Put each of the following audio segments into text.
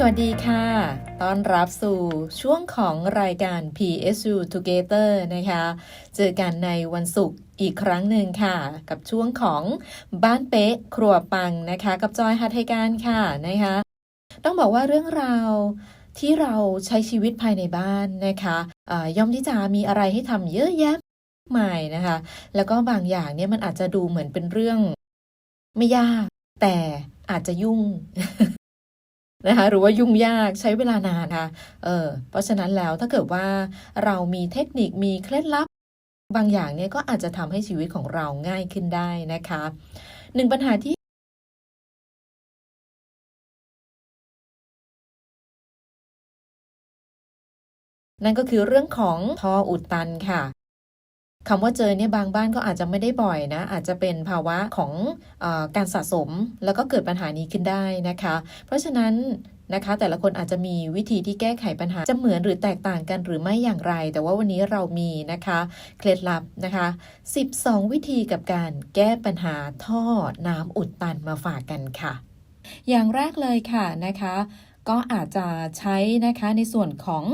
สวัสดีค่ะ ต้อนรับสู่ช่วงของรายการ PSU Together นะคะ เจอกันในวันศุกร์อีกครั้งหนึ่งค่ะ กับช่วงของบ้านเป๊ะครัวปังนะคะ กับจอยฮัทไทการค่ะนะคะ ต้องบอกว่าเรื่องราวที่เราใช้ชีวิตภายในบ้านนะคะย่อมที่จะมีอะไรให้ทำเยอะแยะมากมายนะคะ แล้วก็บางอย่างเนี่ยมันอาจจะดูเหมือนเป็นเรื่องไม่ยาก แต่อาจจะยุ่ง นะคะหรือว่ายุ่งยากใช้เวลานานค่ะเออเพราะฉะนั้นแล้วถ้าเกิดว่าเรามีเทคนิคมีเคล็ดลับบางอย่างเนี่ยก็อาจจะทำให้ชีวิตของเราง่ายขึ้นได้นะคะหนึ่งปัญหาที่นั่นก็คือเรื่องของท่ออุดตันค่ะ คำว่าเจอเนี่ยบางบ้านก็อาจจะไม่ได้บ่อยนะ อาจจะเป็นภาวะของอการสะสม แล้วก็เกิดปัญหานี้ขึ้นได้นะคะ เพราะฉะนั้นนะคะแต่ละคนอาจจะมีวิธีที่แก้ไขปัญหาจะเหมือนหรือแตกต่างกันหรือไม่อย่างไร แต่ว่าวันนี้เรามีนะคะเคล็ดลับนะคะ 12 วิธีกับการแก้ปัญหาท่อน้ำอุดตันมาฝากกันค่ะ อย่างแรกเลยค่ะนะคะ ก็อาจจะใช้นะคะในส่วนของ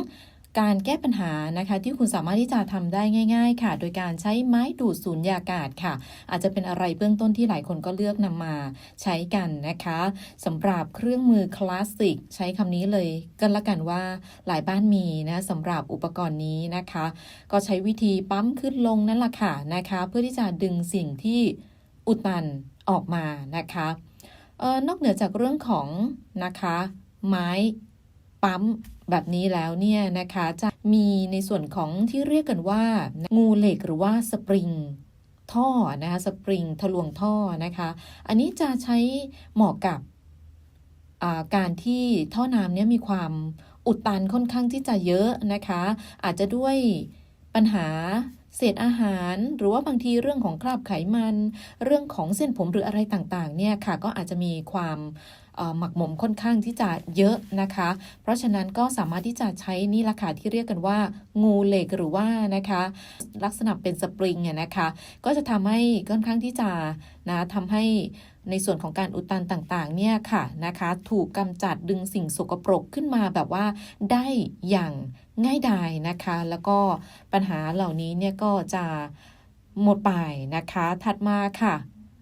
การแก้ปัญหานะคะที่คุณสามารถที่จะทำได้ง่าย ๆ ค่ะ โดยการใช้ไม้ดูดสูญญากาศค่ะ อาจจะเป็นอะไรเบื้องต้นที่หลายคนก็เลือกนำมาใช้กันนะคะสำหรับเครื่องมือคลาสสิกใช้คำนี้เลยก็แล้วกันว่าหลายบ้านมีนะสำหรับอุปกรณ์นี้นะคะ ก็ใช้วิธีปั๊มขึ้นลงนั่นแหละค่ะนะคะ เพื่อที่จะดึงสิ่งที่อุดตันออกมานะคะออนอกเหนือจากเรื่องของนะคะ ไม้ปั๊ม แบบนี้แล้วเนี่ยนะคะจะมีในส่วนของที่เรียกกันว่า งูเหล็กหรือว่าสปริงท่อนะคะสปริงทะลวงท่อนะคะ อันนี้จะใช้เหมาะกับการที่ท่อน้ำเนี่ยมีความอุดตันค่อนข้างที่จะเยอะนะคะ อาจจะด้วยปัญหาเศษอาหาร หรือว่าบางทีเรื่องของคราบไขมัน เรื่องของเส้นผมหรืออะไรต่างๆเนี่ยค่ะก็อาจจะมีความ หมักหมมค่อนข้างที่จะเยอะนะคะ เพราะฉะนั้นก็สามารถที่จะใช้นี่ราคาที่เรียกกันว่า งูเหล็กหรือว่านะคะ ลักษณะเป็นสปริงเนี่ยนะคะ ก็จะทำให้ค่อนข้างที่จะนะทำให้ในส่วนของการอุดตันต่างๆ เนี่ยค่ะนะคะ ถูกกำจัดดึงสิ่งสกปรกขึ้นมาแบบว่าได้อย่างง่ายดายนะคะ แล้วก็ปัญหาเหล่านี้เนี่ยก็จะหมดไปนะคะ ถัดมาค่ะ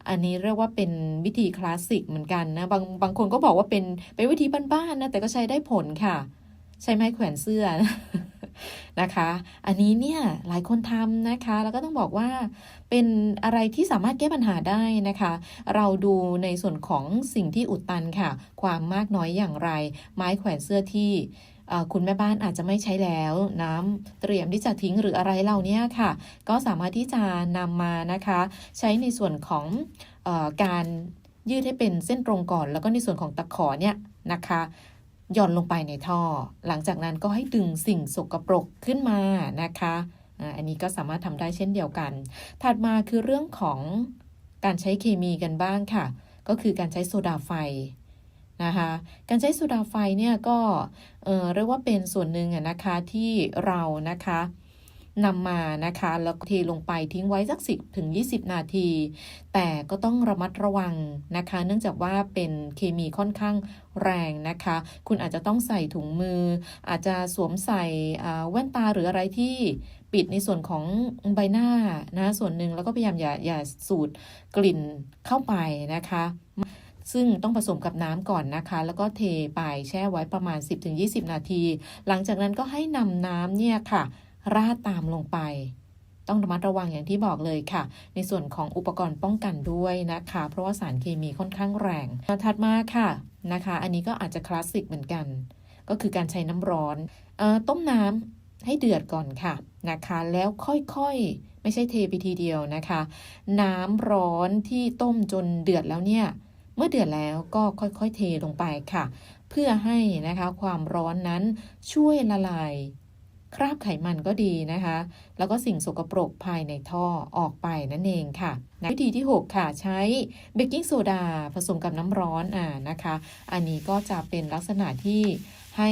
อันนี้เรียกว่าเป็นวิธีคลาสสิกเหมือนกันนะบางบางคนก็บอกว่าเป็นเป็นวิธีบ้านๆนะแต่ก็ใช้ได้ผลค่ะ ใช้ไม้แขวนเสื้อนะคะ อันนี้เนี่ยหลายคนทำนะคะ แล้วก็ต้องบอกว่าเป็นอะไรที่สามารถแก้ปัญหาได้นะคะ เราดูในส่วนของสิ่งที่อุดตันค่ะ ความมากน้อยอย่างไร ไม้แขวนเสื้อที่ คุณแม่บ้านอาจจะไม่ใช้แล้วน้ำเตรียมที่จะทิ้งหรืออะไรเหล่านี้ค่ะ ก็สามารถที่จะนำมานะคะ ใช้ในส่วนของอการยืดให้เป็นเส้นตรงก่อน แล้วก็ในส่วนของตะขอเนี่ยนะคะหย่อนลงไปในท่อ หลังจากนั้นก็ให้ดึงสิ่งสกปรกขึ้นมานะคะอันนี้ก็สามารถทำได้เช่นเดียวกัน ถัดมาคือเรื่องของการใช้เคมีกันบ้างค่ะ ก็คือการใช้โซดาไฟ นะคะการใช้โซดาไฟเนี่ยก็เเรียกว่าเป็นส่วนหนึ่งนะคะที่เรานะคะนำมานะคะ แล้วเทลงไปทิ้งไว้สักสิถึง20 นาที แต่ก็ต้องระมัดระวังนะคะ เนื่องจากว่าเป็นเคมีค่อนข้างแรงนะคะ คุณอาจจะต้องใส่ถุงมือ อาจจะสวมใส่แว่นตาหรืออะไรที่ปิดในส่วนของใบหน้านะส่วนหนึ่งแล้วก็พยายามอย่าอย่าสูดกลิ่นเข้าไปนะคะ ซึ่งต้องผสมกับน้ำก่อนนะคะ แล้วก็เทไปแช่ไว้ประมาณ 10-20 นาที หลังจากนั้นก็ให้นำน้ำเนี่ยค่ะ ราดตามลงไป ต้องระมัดระวังอย่างที่บอกเลยค่ะ ในส่วนของอุปกรณ์ป้องกันด้วยนะคะ เพราะว่าสารเคมีค่อนข้างแรงถัดมาค่ะนะคะ อันนี้ก็อาจจะคลาสสิกเหมือนกัน ก็คือการใช้น้ำร้อนออต้มน้ำให้เดือดก่อนค่ะนะคะ แล้วค่อยๆ ไม่ใช่เทไปทีเดียวนะคะ น้ำร้อนที่ต้มจนเดือดแล้วเนี่ย มื่อเดือดแล้วก็ค่อยๆเทลงไปค่ะ เพื่อให้นะคะความร้อนนั้นช่วยละลายคราบไขมันก็ดีนะคะ แล้วก็สิ่งสกปรกภายในท่อออกไปนั่นเองค่ะ วิธีที่ 6 ค่ะ ใช้เบกกิ้งโซดาผสมกับน้ำร้อนอ่านะคะ อันนี้ก็จะเป็นลักษณะที่ให้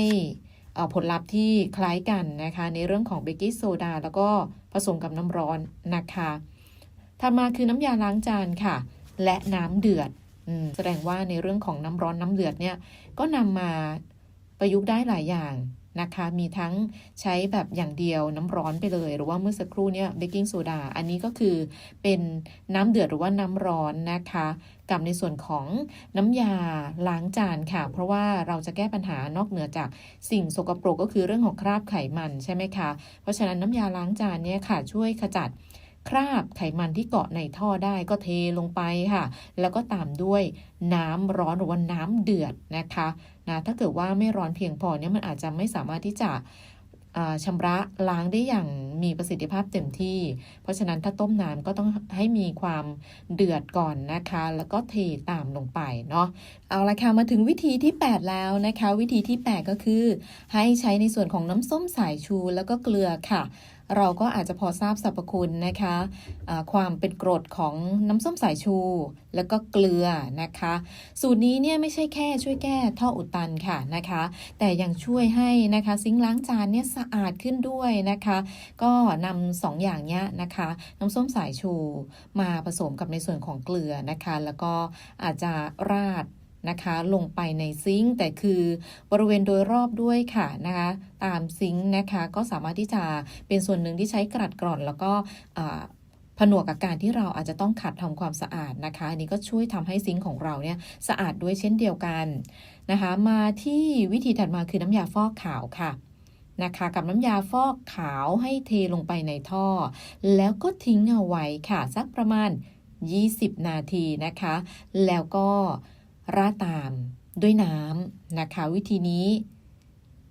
ผลลัพธ์ที่คล้ายกันนะคะ ในเรื่องของเบกกิ้งโซดาแล้วก็ผสมกับน้ำร้อนนะคะถัดมาคือน้ำยาล้างจานค่ะ และน้ำเดือด แสดงว่าในเรื่องของน้ำร้อนน้ำเดือดเนี่ยก็นำมาประยุกต์ได้หลายอย่างนะคะ มีทั้งใช้แบบอย่างเดียวน้ำร้อนไปเลย หรือว่าเมื่อสักครู่เนี่ยเบกกิ้งโซดา อันนี้ก็คือเป็นน้ำเดือดหรือว่าน้ำร้อนนะคะ กับในส่วนของน้ำยาล้างจานค่ะ เพราะว่าเราจะแก้ปัญหานอกเหนือจากสิ่งสกปรกก็คือเรื่องของคราบไขมันใช่ไหมคะ เพราะฉะนั้นน้ำยาล้างจานเนี่ยค่ะช่วยขจัด คราบไขมันที่เกาะในท่อได้ก็เทลงไปค่ะ แล้วก็ตามด้วยน้ำร้อนหรือว่าน้ำเดือดนะคะนะถ้าเกิดว่าไม่ร้อนเพียงพอเนี่ยมันอาจจะไม่สามารถที่จะอ่าชำระล้างได้อย่างมีประสิทธิภาพเต็มที่ เพราะฉะนั้นถ้าต้มน้ำก็ต้องให้มีความเดือดก่อนนะคะ แล้วก็เทตามลงไปเนาะ เอาละค่ะมาถึงวิธีที่ 8 แล้วนะคะ วิธีที่ 8 ก็คือ ให้ใช้ในส่วนของน้ำส้มสายชูแล้วก็เกลือค่ะ เราก็อาจจะพอทราบสรรพคุณนะคะะความเป็นกรดของน้ำส้มสายชู แล้วก็เกลือนะคะ สูตรนี้เนี่ยไม่ใช่แค่ช่วยแก้ท่ออุดตันค่ะนะคะ แต่ยังช่วยให้นะคะซิงล้างจานเนี่ยสะอาดขึ้นด้วยนะคะ ก็นำสองอย่างเนี้ยนะคะ น้ำส้มสายชูมาผสมกับในส่วนของเกลือนะคะ แล้วก็อาจจะราด นะคะ ลงไปในซิงค์แต่คือบริเวณโดยรอบด้วยค่ะนะคะ ตามซิงค์นะคะก็สามารถที่จะเป็นส่วนหนึ่งที่ใช้กรัดกร่อนแล้วก็ผนวกกับการที่เราอาจจะต้องขัดทำความสะอาดนะคะอันนี้ก็ช่วยทำให้ซิงค์ของเราเนี่ยสะอาดด้วยเช่นเดียวกันนะคะ มาที่วิธีถัดมาคือน้ำยาฟอกขาวค่ะนะคะกับน้ำยาฟอกขาวให้เทลงไปในท่อ แล้วก็ทิ้งเอาไว้ค่ะ สักประมาณ 20 นาทีนะคะ แล้วก็ ราดตามด้วยน้ำนะคะ วิธีนี้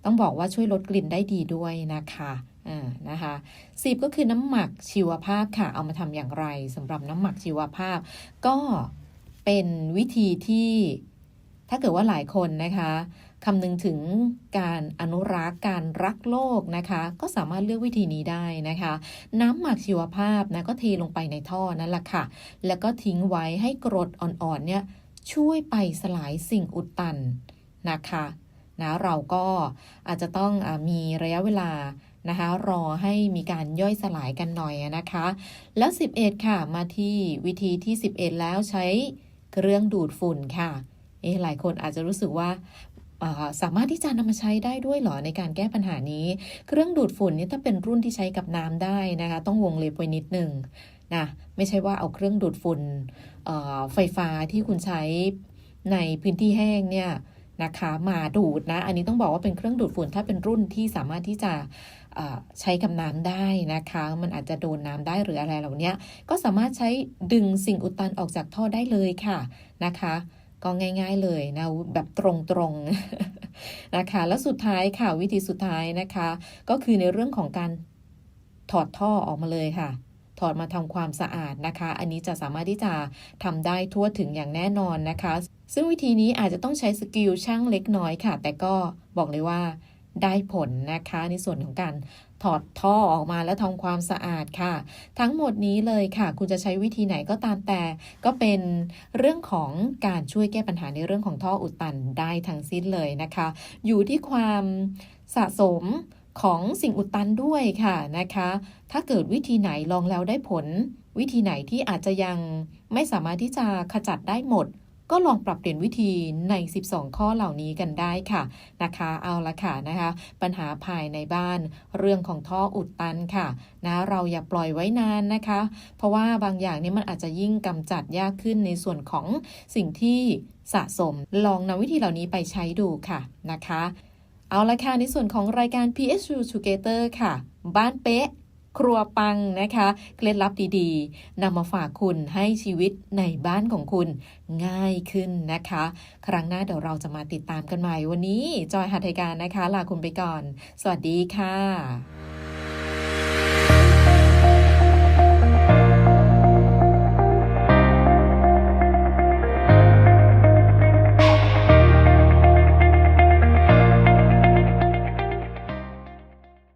ต้องบอกว่าช่วยลดกลิ่นได้ดีด้วยนะคะอ่านะคะสิบก็คือน้ำหมักชีวภาพค่ะ เอามาทำอย่างไรสำหรับน้ำหมักชีวภาพ ก็เป็นวิธีที่ถ้าเกิดว่าหลายคนนะคะคำนึงถึงการอนุรักษ์การรักโลกนะคะ ก็สามารถเลือกวิธีนี้ได้นะคะ น้ำหมักชีวภาพนะก็เทลงไปในท่อนั่นแหละค่ะ แล้วก็ทิ้งไว้ให้กรดอ่อนๆเนี่ย ช่วยไปสลายสิ่งอุดตันนะคะนะเราก็อาจจะต้องอมีระยะเวลานะคะรอให้มีการย่อยสลายกันหน่อยนะคะ แล้ว 11 ค่ะ มาที่วิธีที่ 11 แล้วใช้เครื่องดูดฝุ่นค่ะเอ๊หลายคนอาจจะรู้สึกว่าสามารถที่จะนำมาใช้ได้ด้วยหรอในการแก้ปัญหานี้ เครื่องดูดฝุ่นนี่ถ้าเป็นรุ่นที่ใช้กับน้ำได้นะคะ ต้องวงเล็บไว้นิดหนึ่งนะไม่ใช่ว่าเอาเครื่องดูดฝุ่นไฟฟ้าที่คุณใช้ในพื้นที่แห้งเนี่ยนะคะมาดูดนะ อันนี้ต้องบอกว่าเป็นเครื่องดูดฝุ่นถ้าเป็นรุ่นที่สามารถที่จะใช้กับน้ำได้นะคะ มันอาจจะโดนน้ำได้หรืออะไรเหล่านี้ก็สามารถใช้ดึงสิ่งอุดตันออกจากท่อได้เลยค่ะนะคะ ก็ง่าย ๆเลยนะแบบตรงๆนะคะ แล้วสุดท้ายค่ะวิธีสุดท้ายนะคะ ก็คือในเรื่องของการถอดท่อออกมาเลยค่ะ ถอดมาทำความสะอาดนะคะ อันนี้จะสามารถที่จะทำได้ทั่วถึงอย่างแน่นอนนะคะ ซึ่งวิธีนี้อาจจะต้องใช้สกิลช่างเล็กน้อยค่ะ แต่ก็บอกเลยว่าได้ผลนะคะ ในส่วนของการถอดท่อออกมาแล้วทำความสะอาดค่ะ ทั้งหมดนี้เลยค่ะ คุณจะใช้วิธีไหนก็ตามแต่ ก็เป็นเรื่องของการช่วยแก้ปัญหาในเรื่องของท่ออุดตันได้ทั้งสิ้นเลยนะคะ อยู่ที่ความสะสม ของสิ่งอุดตันด้วยค่ะนะคะ ถ้าเกิดวิธีไหนลองแล้วได้ผล วิธีไหนที่อาจจะยังไม่สามารถที่จะขจัดได้หมด ก็ลองปรับเปลี่ยนวิธีใน 12 ข้อเหล่านี้กันได้ค่ะนะคะ เอาละค่ะนะคะ ปัญหาภายในบ้าน เรื่องของท่ออุดตันค่ะนะเราอย่าปล่อยไว้นานนะคะ เพราะว่าบางอย่างนี่มันอาจจะยิ่งกำจัดยากขึ้นในส่วนของสิ่งที่สะสม ลองนำวิธีเหล่านี้ไปใช้ดูค่ะนะคะ เอาละค่ะในส่วนของรายการ PSU Together ค่ะ บ้านเป๊ะ ครัวปังนะคะเคล็ดลับดีๆนำมาฝากคุณให้ชีวิตในบ้านของคุณง่ายขึ้นนะคะ ครั้งหน้าเดี๋ยวเราจะมาติดตามกันใหม่วันนี้ จอยหัตถการนะคะ ลาคุณไปก่อน สวัสดีค่ะ